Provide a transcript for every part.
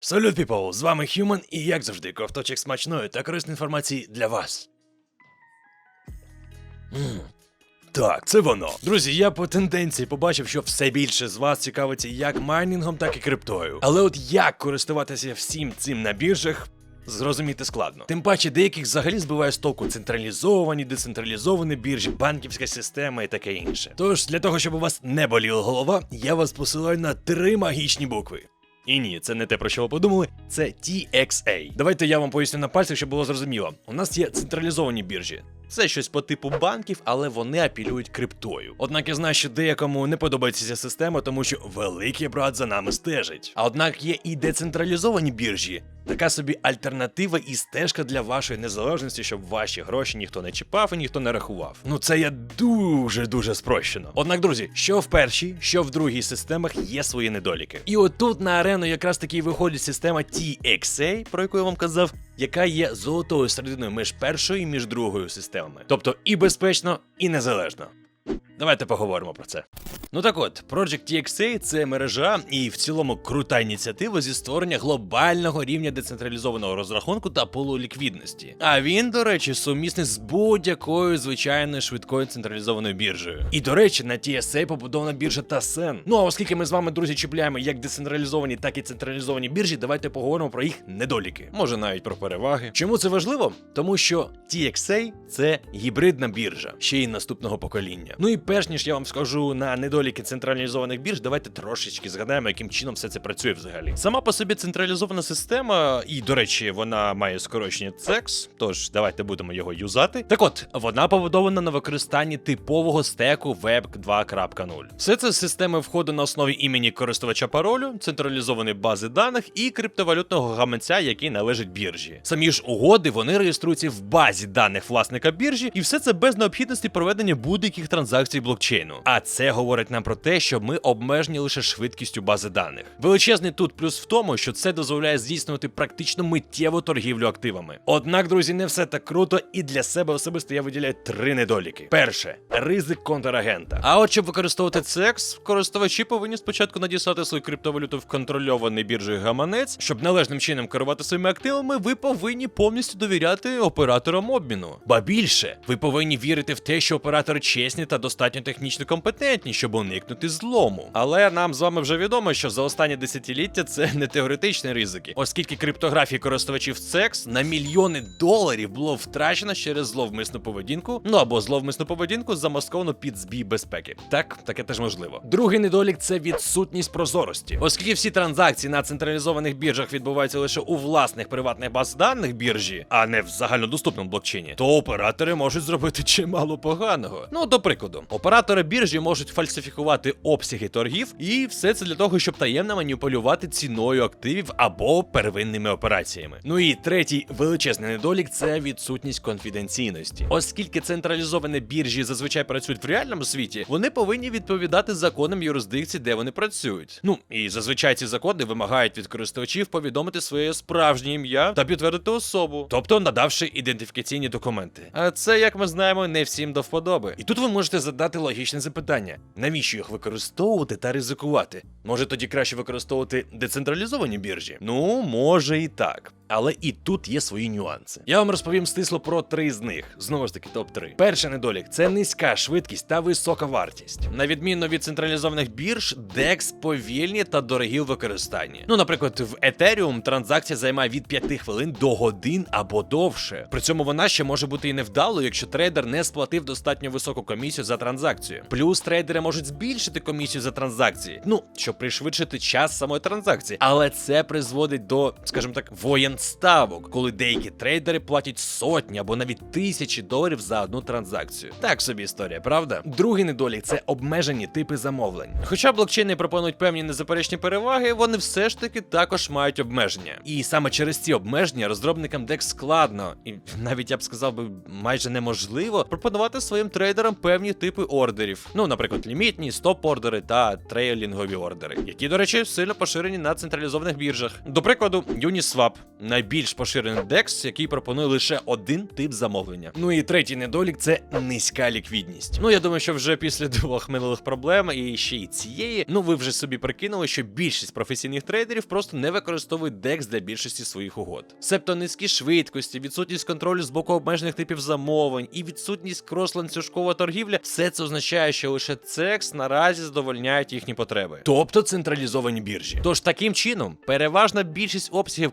Салют, піпл! З вами Human і як завжди, ковточок смачної та корисної інформації для вас. М, Так, це воно. Друзі, я по тенденції побачив, що все більше з вас цікавиться як майнінгом, так і криптою. Але от як користуватися всім цим на біржах. Зрозуміти складно. Тим паче, деяких взагалі збиває з толку централізовані, децентралізовані біржі, банківська система і таке інше. Тож, для того, щоб у вас не боліла голова, я вас посилаю на три магічні букви. І ні, це не те, про що ви подумали, це TXA. Давайте я вам поясню на пальцях, щоб було зрозуміло. У нас є централізовані біржі. Це щось по типу банків, але вони апелюють криптою. Однак я знаю, що деякому не подобається ця система, тому що великий брат за нами стежить. А однак є і децентралізовані біржі, така собі альтернатива і стежка для вашої незалежності, щоб ваші гроші ніхто не чіпав і ніхто не рахував. Ну це я дуже дуже спрощено. Однак, друзі, що в першій, що в другій системах є свої недоліки. І отут на арену якраз таки виходить система TXA, про яку я вам казав, яка є золотою серединою між першою і між другою системами. Тобто і безпечно, і незалежно. Давайте поговоримо про це. Ну так от, Project TXA – це мережа і в цілому крута ініціатива зі створення глобального рівня децентралізованого розрахунку та пулу ліквідності. А він, до речі, сумісний з будь-якою звичайною швидкою централізованою біржею. І до речі, на TSA побудована біржа Tasen. Ну а оскільки ми з вами, друзі, чіпляємо як децентралізовані, так і централізовані біржі, давайте поговоримо про їх недоліки. Може навіть про переваги. Чому це важливо? Тому що TXA – це гібридна біржа, ще й наступного покоління. Ну і перш ніж я вам скажу на недоліки централізованих бірж, давайте трошечки згадаємо, яким чином все це працює взагалі. Сама по собі централізована система, і до речі, вона має скорочення CEX, тож давайте будемо його юзати. Так от, вона побудована на використанні типового стеку Web 2.0. Все це системи входу на основі імені користувача паролю, централізованої бази даних і криптовалютного гаманця, який належить біржі. Самі ж угоди вони реєструються в базі даних власника біржі, і все це без необхідності проведення будь-яких транзакцій блокчейну. А це говорить нам про те, що ми обмежені лише швидкістю бази даних. Величезний тут плюс в тому, що це дозволяє здійснювати практично миттєву торгівлю активами. Однак, друзі, не все так круто, і для себе особисто я виділяю три недоліки. Перше ризик контрагента. А от щоб використовувати CEX, користувачі повинні спочатку надіслати свою криптовалюту в контрольований біржею гаманець, щоб належним чином керувати своїми активами, ви повинні повністю довіряти операторам обміну. Ба більше, ви повинні вірити в те, що оператори чесні та достатньо технічно компетентні, щоб уникнути злому. Але нам з вами вже відомо, що за останні десятиліття це не теоретичні ризики, оскільки криптографії користувачів CEX на мільйони доларів було втрачено через зловмисну поведінку, ну або зловмисну поведінку замасковану під збій безпеки. Так, таке теж можливо. Другий недолік це відсутність прозорості, оскільки всі транзакції на централізованих біржах відбуваються лише у власних приватних баз даних біржі, а не в загальнодоступному блокчейні, то оператори можуть зробити чимало поганого. Ну, до прикладу, оператори біржі можуть фальсифікувати обсяги торгів, і все це для того, щоб таємно маніпулювати ціною активів або первинними операціями. Ну і третій величезний недолік це відсутність конфіденційності, оскільки централізовані біржі зазвичай працюють в реальному світі, вони повинні відповідати законам юрисдикції, де вони працюють. Ну і зазвичай ці закони вимагають від користувачів повідомити своє справжнє ім'я та підтвердити особу, тобто надавши ідентифікаційні документи. А це, як ми знаємо, не всім до вподоби. І тут ви можете задати логічне запитання: навіщо їх використовувати та ризикувати? Може тоді краще використовувати децентралізовані біржі? Ну, може і так. Але і тут є свої нюанси. Я вам розповім стисло про три з них. Знову ж таки, топ-3. Перший недолік це низька швидкість та висока вартість. На відміну від централізованих бірж, DEX повільні та дорогі у використанні. Ну, наприклад, в Ethereum транзакція займає від 5 хвилин до годин або довше. При цьому вона ще може бути і невдалою, якщо трейдер не сплатив достатньо високу комісію за транзакцію. Плюс трейдери можуть збільшити комісію за транзакції, ну щоб пришвидшити час самої транзакції. Але це призводить до, скажімо так, воєн ставок, коли деякі трейдери платять сотні або навіть тисячі доларів за одну транзакцію. Так собі історія, правда? Другий недолік це обмежені типи замовлень. Хоча блокчейни пропонують певні незаперечні переваги, вони все ж таки також мають обмеження. І саме через ці обмеження розробникам DEX складно, і навіть я б сказав би майже неможливо пропонувати своїм трейдерам певні типи ордерів. Ну, наприклад, лімітні, стоп-ордери та трейлінгові ордери, які, до речі, сильно поширені на централізованих біржах. До прикладу, Uniswap найбільш поширений DEX, який пропонує лише один тип замовлення. Ну і третій недолік це низька ліквідність. Ну я думаю, що вже після двох минулих проблем і ще й цієї, ну ви вже собі прикинули, що більшість професійних трейдерів просто не використовують DEX для більшості своїх угод. Себто низькі швидкості, відсутність контролю з боку обмежених типів замовлень і відсутність крос-ланцюжкова торгівля, все це означає, що лише CEX наразі задовольняють їхні потреби, тобто централізовані біржі. Тож таким чином, переважна більшість обсягів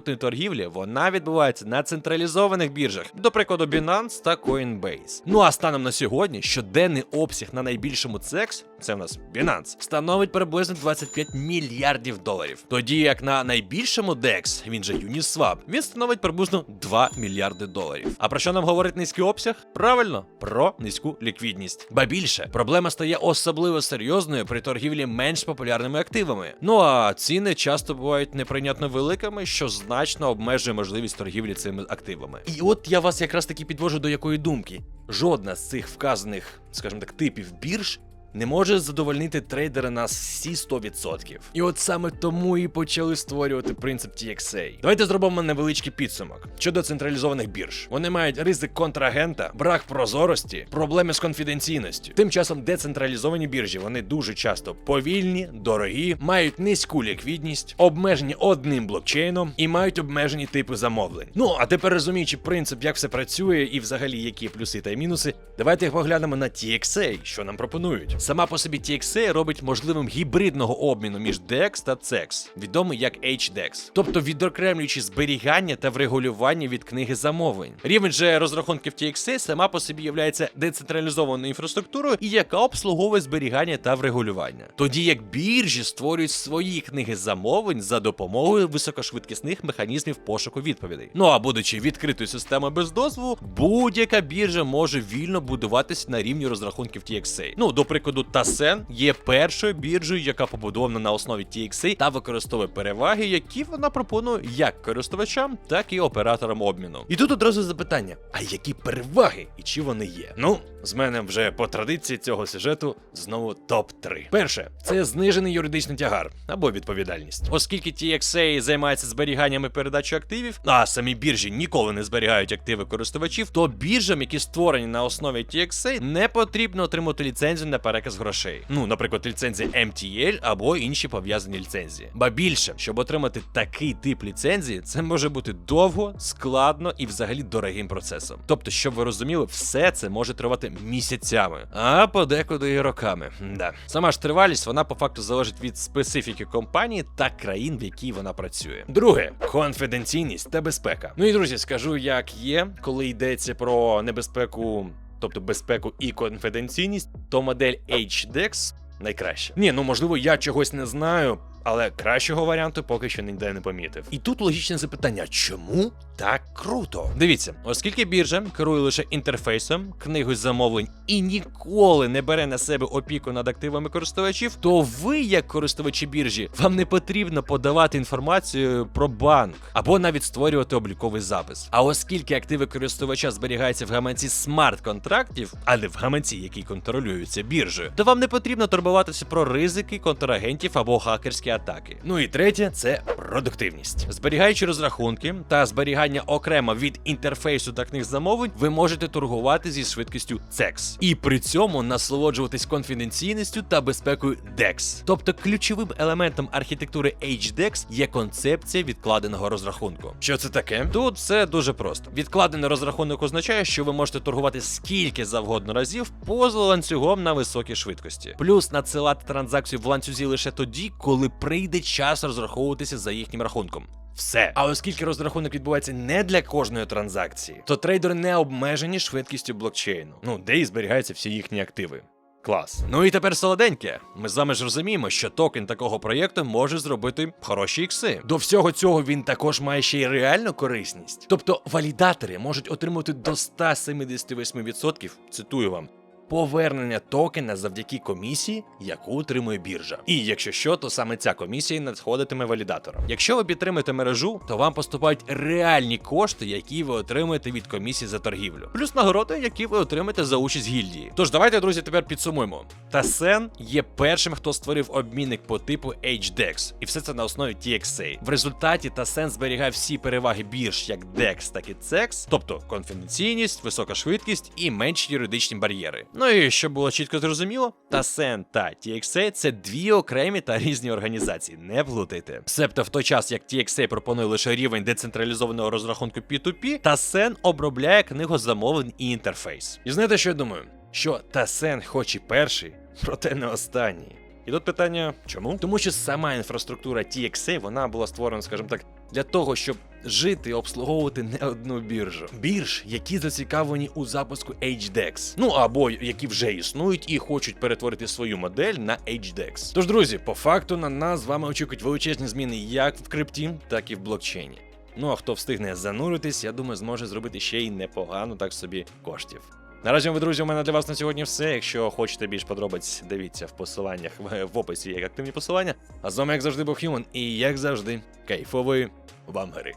криптовалютної торгівлі вона відбувається на централізованих біржах, до прикладу, Binance та Coinbase. Ну а станом на сьогодні щоденний обсяг на найбільшому CEX, це в нас Binance, становить приблизно 25 мільярдів доларів. Тоді як на найбільшому DEX, він же Uniswap, він становить приблизно 2 мільярди доларів. А про що нам говорить низький обсяг? Правильно, про низьку ліквідність. Ба більше, проблема стає особливо серйозною при торгівлі менш популярними активами. Ну а ціни часто бувають неприйнятно великими, що значно обмежує можливість торгівлі цими активами. І от я вас якраз таки підвожу до якої думки. Жодна з цих вказаних, скажімо так, типів бірж не може задовольнити трейдера на всі 100%. І от саме тому і почали створювати принцип TXA. Давайте зробимо невеличкий підсумок щодо централізованих бірж. Вони мають ризик контрагента, брак прозорості, проблеми з конфіденційністю. Тим часом децентралізовані біржі вони дуже часто повільні, дорогі, мають низьку ліквідність, обмежені одним блокчейном і мають обмежені типи замовлень. Ну а тепер розуміючи принцип, як все працює, і взагалі які плюси та мінуси, давайте поглянемо на TXA, що нам пропонують. Сама по собі TXA робить можливим гібридного обміну між DEX та CEX, відомий як HDEX, тобто відокремлюючи зберігання та врегулювання від книги замовлень. Рівень же розрахунків TXA сама по собі є децентралізованою інфраструктурою і яка обслуговує зберігання та врегулювання. Тоді як біржі створюють свої книги замовлень за допомогою високошвидкісних механізмів пошуку відповідей. Ну а будучи відкритою системою без дозволу, будь-яка біржа може вільно будуватися на рівні розрахунків TXA. Ну, до прикладу, Tasen є першою біржею, яка побудована на основі TXA та використовує переваги, які вона пропонує як користувачам, так і операторам обміну. І тут одразу запитання: а які переваги і чи вони є? Ну, з мене вже по традиції цього сюжету знову топ-3. Перше, це знижений юридичний тягар або відповідальність. Оскільки TXA займається зберіганням і передачею активів, а самі біржі ніколи не зберігають активи користувачів, то біржам, які створені на основі TXA, не потрібно отримати ліцензію на переказ грошей. Ну, наприклад, ліцензія MTL або інші пов'язані ліцензії. Ба більше, щоб отримати такий тип ліцензії, це може бути довго, складно і взагалі дорогим процесом. Тобто, щоб ви розуміли, все це може тривати місяцями, а подекуди і роками. Да. Сама ж тривалість вона по факту залежить від специфіки компанії та країн, в якій вона працює. Друге конфіденційність та безпека. Ну і друзі, скажу, як є, коли йдеться про небезпеку. Тобто безпеку і конфіденційність, то модель HDEX найкраща. Ні, ну можливо, я чогось не знаю, але кращого варіанту поки що ніде не помітив. І тут логічне запитання: чому так круто? Дивіться, оскільки біржа керує лише інтерфейсом, книгою замовлень і ніколи не бере на себе опіку над активами користувачів, то ви, як користувачі біржі, вам не потрібно подавати інформацію про банк або навіть створювати обліковий запис. А оскільки активи користувача зберігаються в гаманці смарт-контрактів, а не в гаманці, який контролюється біржею, то вам не потрібно турбуватися про ризики контрагентів або хакерські атаки. Ну і третє це продуктивність. Зберігаючи розрахунки та зберігання окремо від інтерфейсу та книг замовлень, ви можете торгувати зі швидкістю CEX. І при цьому насолоджуватись конфіденційністю та безпекою DEX. Тобто ключовим елементом архітектури HDEX є концепція відкладеного розрахунку. Що це таке? Тут все дуже просто. Відкладений розрахунок означає, що ви можете торгувати скільки завгодно разів поза ланцюгом на високій швидкості. Плюс надсилати транзакцію в ланцюзі лише тоді, коли прийде час розраховуватися за їхнім рахунком. Все. А оскільки розрахунок відбувається не для кожної транзакції, то трейдери не обмежені швидкістю блокчейну, ну де і зберігаються всі їхні активи. Клас. Ну і тепер солоденьке. Ми з вами ж розуміємо, що токен такого проєкту може зробити хороші ікси. До всього цього він також має ще й реальну корисність. Тобто валідатори можуть отримати до 178%, цитую вам, повернення токена завдяки комісії, яку отримує біржа. І якщо що, то саме ця комісія надходитиме валідаторам. Якщо ви підтримуєте мережу, то вам поступають реальні кошти, які ви отримуєте від комісії за торгівлю, плюс нагороди, які ви отримаєте за участь гільдії. Тож давайте, друзі, тепер підсумуємо. Тасен є першим, хто створив обмінник по типу HDEX, і все це на основі TXA. В результаті Тасен зберігає всі переваги бірж, як DEX, так і CEX, тобто конфіденційність, висока швидкість і менші юридичні бар'єри. Ну і щоб було чітко зрозуміло, Тасен та TXA це дві окремі та різні організації, не плутайте. Себто в той час, як TXA пропонує лише рівень децентралізованого розрахунку P2P, Тасен обробляє книгу замовлень і інтерфейс. І знаєте, що я думаю? Що Тасен хоч і перший, проте не останній. І тут питання, чому? Тому що сама інфраструктура TXA, вона була створена, скажімо так, для того, щоб жити обслуговувати не одну біржу. Бірж, які зацікавлені у запуску HDEX, ну або які вже існують і хочуть перетворити свою модель на HDEX. Тож, друзі, по факту на нас з вами очікують величезні зміни як в крипті, так і в блокчейні. Ну а хто встигне зануритись, я думаю, зможе зробити ще й непогано так собі коштів. Наразі, ви, друзі, у мене для вас на сьогодні все. Якщо хочете більш подробиць, дивіться в посиланнях в, описі є активні посилання. А з вами, як завжди, був Хьюман, і як завжди, кайфової вам гри.